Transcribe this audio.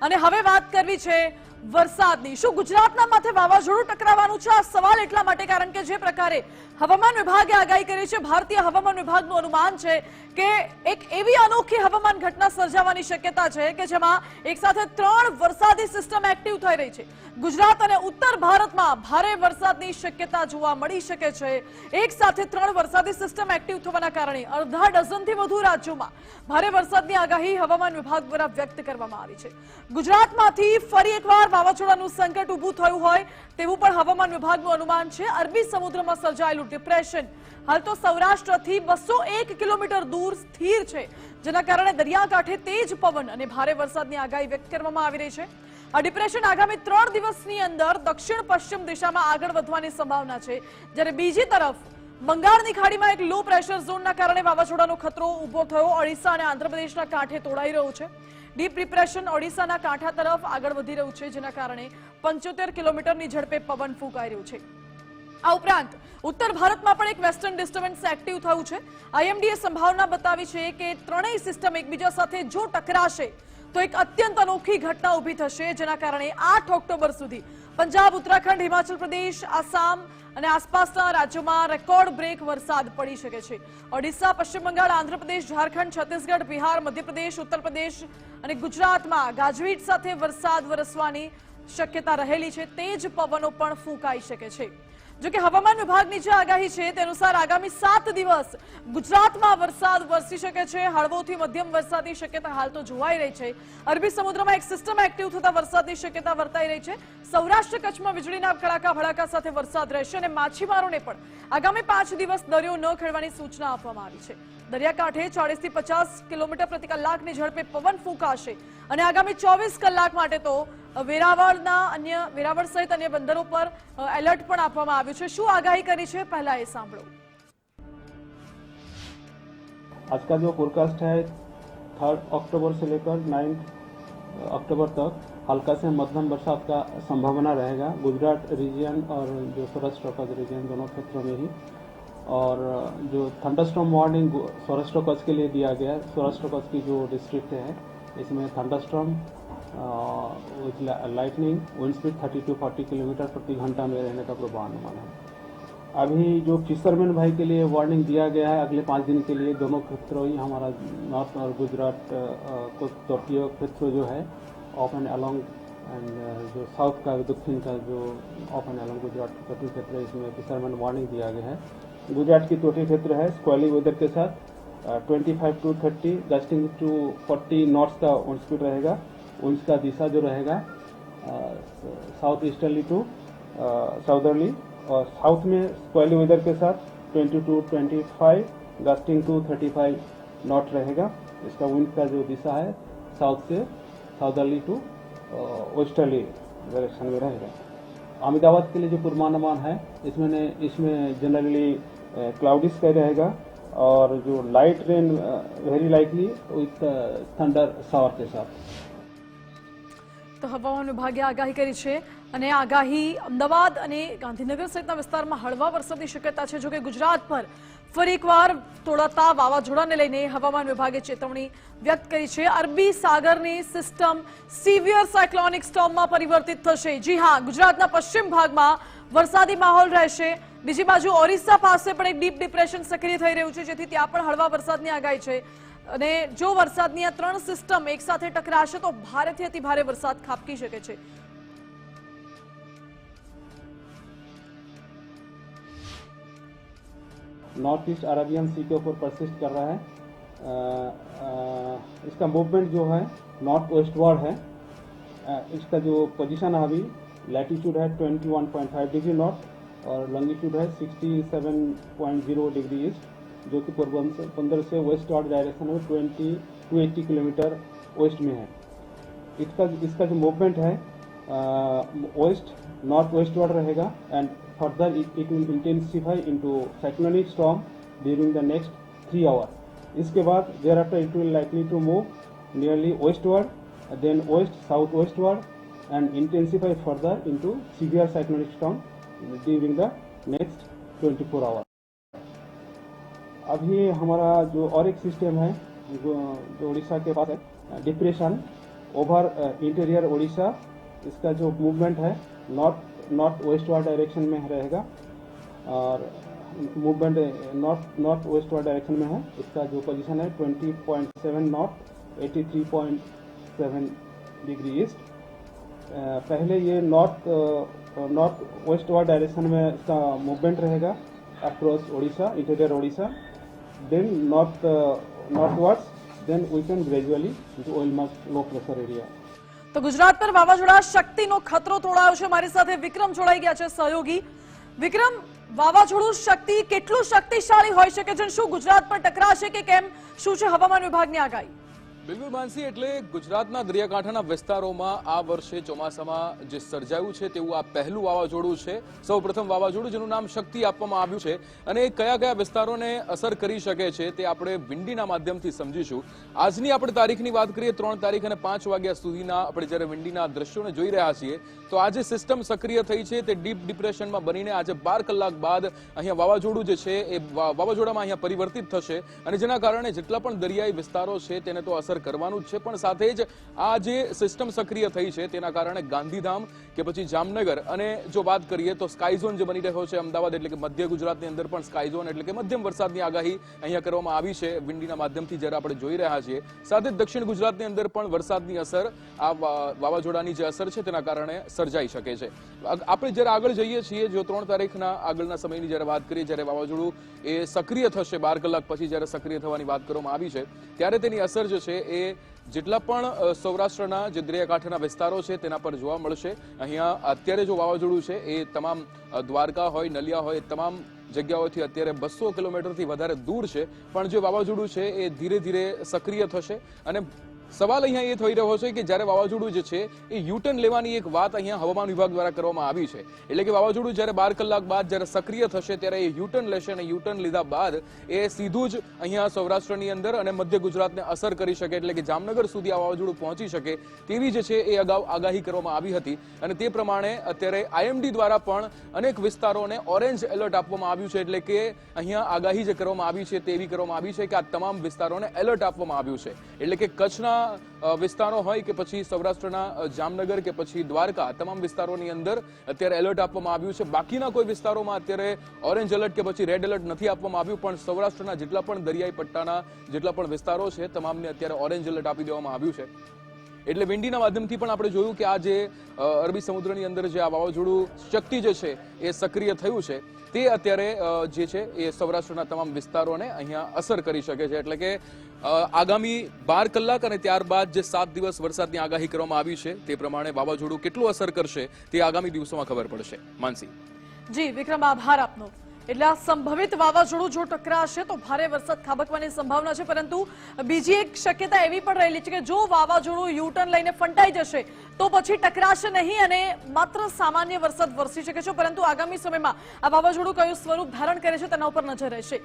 અને હવે વાત કરવી છે વરસાદની. શું ગુજરાતના માથે વાવાઝોડું ટકરાવવાનું છે? આ સવાલ એટલા માટે કારણ કે જે પ્રકારે હવામાન વિભાગે આગાહી કરી છે, ભારતીય હવામાન વિભાગનું અનુમાન છે કે એક એવી અનોખી હવામાન ઘટના સર્જાવાની શક્યતા છે કે જેમાં એક સાથે ત્રણ વરસાદી સિસ્ટમ એક્ટિવ થઈ રહી છે. ગુજરાત અને ઉત્તર ભારતમાં ભારે વરસાદની શક્યતા જોવા મળી શકે છે. એક સાથે ત્રણ વરસાદી સિસ્ટમ એક્ટિવ થવાના કારણે અડધા ડઝનથી વધુ રાજ્યોમાં ભારે વરસાદની આગાહી હવામાન વિભાગ દ્વારા વ્યક્ત કરવામાં આવી છે. ગુજરાતમાંથી ફરી એકવાર વાવાઝોડાનું સંકટ ઊભું થયું હોય તેવું પણ હવામાન વિભાગનું અનુમાન છે. અરબી સમુદ્રમાં સર્જાયેલું ડિપ્રેશન હાલ તો સૌરાષ્ટ્રથી બસો એક કિલોમીટર દૂર સ્થિર છે, જેના કારણે દરિયાકાંઠે તેજ પવન અને ભારે વરસાદની આગાહી વ્યક્ત કરવામાં આવી રહી છે. આ ડિપ્રેશન આગામી ત્રણ દિવસની અંદર દક્ષિણ પશ્ચિમ દિશામાં આગળ વધવાની સંભાવના છે. જ્યારે બીજી તરફ, બંગાળની ખાડીમાં એક લો પ્રેશર ઝોનના કારણે વાવાઝોડાનો ખતરો ઊભો થયો. ઓડિશા અને આંધ્રપ્રદેશના કાંઠે તોડાઈ રહ્યું છે. ડીપ ડિપ્રેશન ઓડિશાના કાંઠા તરફ આગળ વધી રહ્યું છે, જેના કારણે પંચોતેર કિલોમીટરની ઝડપે પવન ફૂંકાઈ રહ્યું છે. આ ઉપરાંત, ઉત્તર ભારતમાં પણ એક વેસ્ટર્ન ડિસ્ટર્બન્સ એક્ટિવ થયું છે. આઈએમડીએ સંભાવના બતાવી છે કે ત્રણેય સિસ્ટમ એકબીજા સાથે જો ટકરાશે, તો એક અત્યંત અનોખી ઘટના ઊભી થશે, જેના કારણે આઠ ઓક્ટોબર સુધી પંજાબ, ઉત્તરાખંડ, હિમાચલ પ્રદેશ, આસામ અને આસપાસના રાજ્યોમાં રેકોર્ડ બ્રેક વરસાદ પડી શકે છે. ઓડિશા, પશ્ચિમ બંગાળ, આંધ્રપ્રદેશ, ઝારખંડ, છત્તીસગઢ, બિહાર, મધ્યપ્રદેશ, ઉત્તર પ્રદેશ અને ગુજરાતમાં ગાજવીજ સાથે વરસાદ વરસવાની શક્યતા રહેલી છે તેજ પવનો પણ ફૂંકાઈ શકે છે. જોકે હવામાન વિભાગની જે આગાહી છે, તે અનુસાર આગામી સાત દિવસ ગુજરાતમાં વરસાદ વરસી શકે છે. હળવોથી મધ્યમ વરસાદની શક્યતા હાલ તો જોવાઈ રહી છે. અરબી સમુદ્રમાં એક સિસ્ટમ એક્ટિવ થતા વરસાદની શક્યતા વર્તાઈ રહી છે. સૌરાષ્ટ્ર કચ્છમાં વીજળીના કડાકા ભડાકા સાથે વરસાદ રહેશે અને માછીમારોને પણ આગામી પાંચ દિવસ દરિયો ન ખેડવાની સૂચના આપવામાં આવી છે. દરિયાકાંઠે ચાળીસથી પચાસ કિલોમીટર પ્રતિ કલાકની ઝડપે પવન ફૂંકાશે અને આગામી ચોવીસ કલાક માટે તો વેરાવળના અન્ય વેરાવળ સહિત અન્ય બંદરો પર અ, એલર્ટ પણ આપવામાં આવ્યું છે શું આગાહી કરી છે પહેલા એ સાંભળો आज का जो फोरकास्ट है थर्ड अक्टूबर से लेकर नाइन्थ अक्टूबर तक हल्का से मध्यम बरसात का संभावना रहेगा गुजरात रीजन और जो सौराष्ट्र कच्छ रीजन दोनों क्षेत्रों में ही और जो थंडरस्टॉर्म वार्निंग सौराष्ट्र कच्छ के लिए दिया गया है सौराष्ट्र कच्छ की जो डिस्ट्रिक्ट है इसमें thunderstorm lightning wind speed 30 to 40 kilometre प्रति घंटा में रहने का पूर्वानुमान है। अभी जो फिशरमैन भाई के लिए वार्निंग दिया गया है, अगले पाँच दिन के लिए दोनों क्षेत्रों ही, हमारा नॉर्थ और गुजरात को तटीय क्षेत्र जो है ऑफ़ एंड अलॉन्ग एंड जो साउथ का, दक्षिण का जो ऑफ़ एंड अलॉन्ग गुजरात तटीय क्षेत्र है, इसमें फिशरमैन वार्निंग दिया गया है। गुजरात की तटीय क्षेत्र है स्क्वाली वेदर के साथ twenty five to thirty gusting to forty knots का विंड स्पीड रहेगा। विंड्स का दिशा जो रहेगा साउथ ईस्टर्ली टू साउदर्ली और साउथ में स्क्वाली वेदर के साथ 22 टू 25 गस्टिंग टू 35 नॉट रहेगा। इसका विंड का जो दिशा है साउथ से साउदर्ली टू वेस्टर्ली डायरेक्शन में रहेगा। अहमदाबाद के लिए जो पूर्वानुमान है, इसमें ने- इसमें जनरली क्लाउडी स्काई रहेगा और जो light rain very likely with thunder shower के साथ। તો હવામાન વિભાગે આગાહી કરી છે અને આગાહી અમદાવાદ અને ગાંધીનગર સહિતના વિસ્તારમાં હળવા વરસાદની શક્યતા છે. જોકે ગુજરાત પર ફરી એકવાર તોડાતા વાવાઝોડાને લઈને હવામાન વિભાગે ચેતવણી વ્યક્ત કરી છે. અરબી સાગરની સિસ્ટમ સિવિયર સાયક્લોનિક સ્ટોર્મમાં પરિવર્તિત થશે. જી હા, ગુજરાતના પશ્ચિમ ભાગમાં વરસાદી માહોલ રહેશે. બીજી બાજુ ઓરિસ્સા પાસે પણ એક ડીપ ડિપ્રેશન સક્રિય થઈ રહ્યું છે, જેથી ત્યાં પણ હળવા વરસાદની આગાહી છે. અને જો વરસાદની આ ત્રણ સિસ્ટમ એક સાથે ટકરાશે તો ભારેથી અતિ ભારે વરસાદ ખાબકી શકે છે नॉर्थ ईस्ट अरेबियन सी के ऊपर परसिस्ट कर रहा है अ, अ, इसका मूवमेंट जो है नॉर्थ वेस्ट वर्ड है अ, इसका जो पोजीशन है अभी लैटिट्यूड है 21.5 डिग्री नॉर्थ और लॉन्गिट्यूड है 67.0 डिग्री ईस्ट जो कि पूर्व से पंद्रह से वेस्ट वर्ड डायरेक्शन में 20 टू 80 किलोमीटर वेस्ट में है इसका इसका जो मूवमेंट है वेस्ट नॉर्थ वेस्ट वर्ड रहेगा and further it it will intensify into cyclonic storm during the next three hour इसके बाद thereafter it will likely to move nearly westward then west south westward and intensify further into severe cyclonic storm during the next 24 hour अभी हमारा जो और एक system है, जो उड़ीसा के पास है डिप्रेशन ओवर इंटीरियर उड़ीसा इसका जो मूवमेंट है north north westward direction में रहेगा, और movement north north westward direction में है, इसका जो पोजीशन है 20.7 नॉर्थ 83.7 डिग्री ईस्ट पहले ये north north westward direction में इसका मूवमेंट रहेगा across Odisha interior Odisha then north uh, northwards, then we can gradually into oil mass low pressure area. તો ગુજરાત પર વાવાઝોડા શક્તિનો ખતરો તોડાયો છે. મારી સાથે વિક્રમ જોડાઈ ગયા છે સહયોગી. વિક્રમ વાવાઝોડું શક્તિ કેટલું શક્તિશાળી હોઈ શકે છે શું ગુજરાત પર ટકરાશે કે કેમ? શું છે હવામાન વિભાગની આગાહી? બિલકુલ માનસી, એટલે ગુજરાતના દરિયાકાંઠાના વિસ્તારોમાં આ વર્ષે ચોમાસામાં જે સર્જાયું છે તેવું આ પહેલું વાવાઝોડું છે. સૌપ્રથમ વાવાઝોડું, જેનું નામ શક્તિ આપવામાં આવ્યું છે અને કયા કયા વિસ્તારોને અસર કરી શકે છે તે આપણે વિંડીના માધ્યમથી સમજીશું. આજની આપણે તારીખની વાત કરીએ, ત્રણ તારીખ અને પાંચ વાગ્યા સુધીના આપણે જ્યારે વિંડીના દ્રશ્યોને જોઈ રહ્યા છીએ, તો આજે સિસ્ટમ સક્રિય થઈ છે. તે ડીપ ડિપ્રેશનમાં બનીને આજે બાર કલાક બાદ અહીંયા વાવાઝોડું જે છે, એ વાવાઝોડામાં અહીંયા પરિવર્તિત થશે અને જેના કારણે જેટલા પણ દરિયાઈ વિસ્તારો છે તેને તો અસર કરવાનું જ છે, પણ સાથે જ આ જે સિસ્ટમ સક્રિય થઈ છે, તેના કારણે ગાંધીધામ કે પછી જામનગર અને જો વાત કરીએ તો સ્કાય ઝોન જે બની રહ્યો છે, અમદાવાદ એટલે કે મધ્ય ગુજરાતની અંદર પણ સ્કાય એટલે કે મધ્યમ વરસાદની આગાહી અહીંયા કરવામાં આવી છે, વિંડીના માધ્યમથી જ્યારે આપણે જોઈ રહ્યા છીએ, સાથે દક્ષિણ ગુજરાતની અંદર પણ વરસાદની અસર, આ વાવાઝોડાની જે અસર છે, તેના કારણે સર્જાઈ શકે છે. આપણે જ્યારે આગળ જઈએ છીએ, જો ત્રણ તારીખના આગળના સમયની જ્યારે વાત કરીએ, જ્યારે વાવાઝોડું એ સક્રિય થશે, બાર કલાક પછી જ્યારે સક્રિય થવાની વાત કરવામાં આવી છે, ત્યારે તેની અસર જે છે એ જેટલા પણ સૌરાષ્ટ્રના જે દરિયાકાંઠાના વિસ્તારો છે તેના પર જોવા મળશે. અહીંયા અત્યારે જો વાવાઝોડું છે, એ તમામ દ્વારકા હોય, નલિયા હોય, તમામ જગ્યાઓથી અત્યારે બસો કિલોમીટરથી વધારે દૂર છે. પણ જે વાવાઝોડું છે, એ ધીરે ધીરે સક્રિય થશે અને સવાલ અહીંયા એ થઈ રહ્યો છે કે જ્યારે વાવાઝોડું જે છે એ યુટર્ન લેવાની એક વાત અહીંયા હવામાન વિભાગ દ્વારા કરવામાં આવી છે. એટલે કે વાવાઝોડું જ્યારે બાર કલાક બાદ જ્યારે સક્રિય થશે ત્યારે એ યુટર્ન લેશે અને યુટર્ન લીધા બાદ એ સીધું જ અહીંયા સૌરાષ્ટ્રની અંદર અને મધ્ય ગુજરાતને અસર કરી શકે એટલે કે જામનગર સુધી આ વાવાઝોડું પહોંચી શકે તેવી જે છે એ અગાઉ આગાહી કરવામાં આવી હતી. અને તે પ્રમાણે અત્યારે આઈએમડી દ્વારા પણ અનેક વિસ્તારોને ઓરેન્જ એલર્ટ આપવામાં આવ્યું છે એટલે કે અહીંયા આગાહી જે કરવામાં આવી છે તેવી કરવામાં આવી છે કે આ તમામ વિસ્તારોને એલર્ટ આપવામાં આવ્યું છે. એટલે કે કચ્છના અ, વિસ્તારો હોય કે પછી સૌરાષ્ટ્રના જામનગર કે પછી દ્વારકા તમામ વિસ્તારોની અંદર અત્યારે એલર્ટ આપવામાં આવ્યું છે. બાકીના કોઈ વિસ્તારોમાં અત્યારે ઓરેન્જ એલર્ટ કે પછી રેડ એલર્ટ નથી આપવામાં આવ્યું પણ સૌરાષ્ટ્રના જેટલા પણ દરિયાઈ પટ્ટાના જેટલા પણ વિસ્તારો છે તમામને અત્યારે ઓરેન્જ એલર્ટ આપી દેવામાં આવ્યું છે. એટલે વિંડીના માધ્યમથી પણ આપણે જોયું કે આ જે અરબી સમુદ્રની અંદર જે આ વાવાઝોડું શક્તિ જે છે એ સક્રિય થયું છે, તે અત્યારે જે છે એ સૌરાષ્ટ્રના તમામ વિસ્તારોને અહીંયા અસર કરી શકે છે. એટલે કે આગામી બાર કલાક અને ત્યારબાદ જે સાત દિવસ વરસાદની આગાહી કરવામાં આવી છે, તે પ્રમાણે વાવાઝોડું કેટલું અસર કરશે તે આગામી દિવસોમાં ખબર પડશે. માનસી. જી, વિક્રમ, આભાર આપનો. એટલે આ સંભવિત વાવાઝોડું જો ટકરાશે તો ભારે વરસાદ ખાબકવાની સંભાવના છે, પરંતુ બીજી એક શક્યતા એવી પણ રહેલી છે કે જો વાવાઝોડું યુટર્ન લઈને ફંટાઈ જશે, તો પછી ટકરાશે નહીં અને માત્ર સામાન્ય વરસાદ વરસી શકે છે, પરંતુ આગામી સમયમાં આ વાવાઝોડું કયું સ્વરૂપ ધારણ કરે છે તેના ઉપર નજર રહેશે.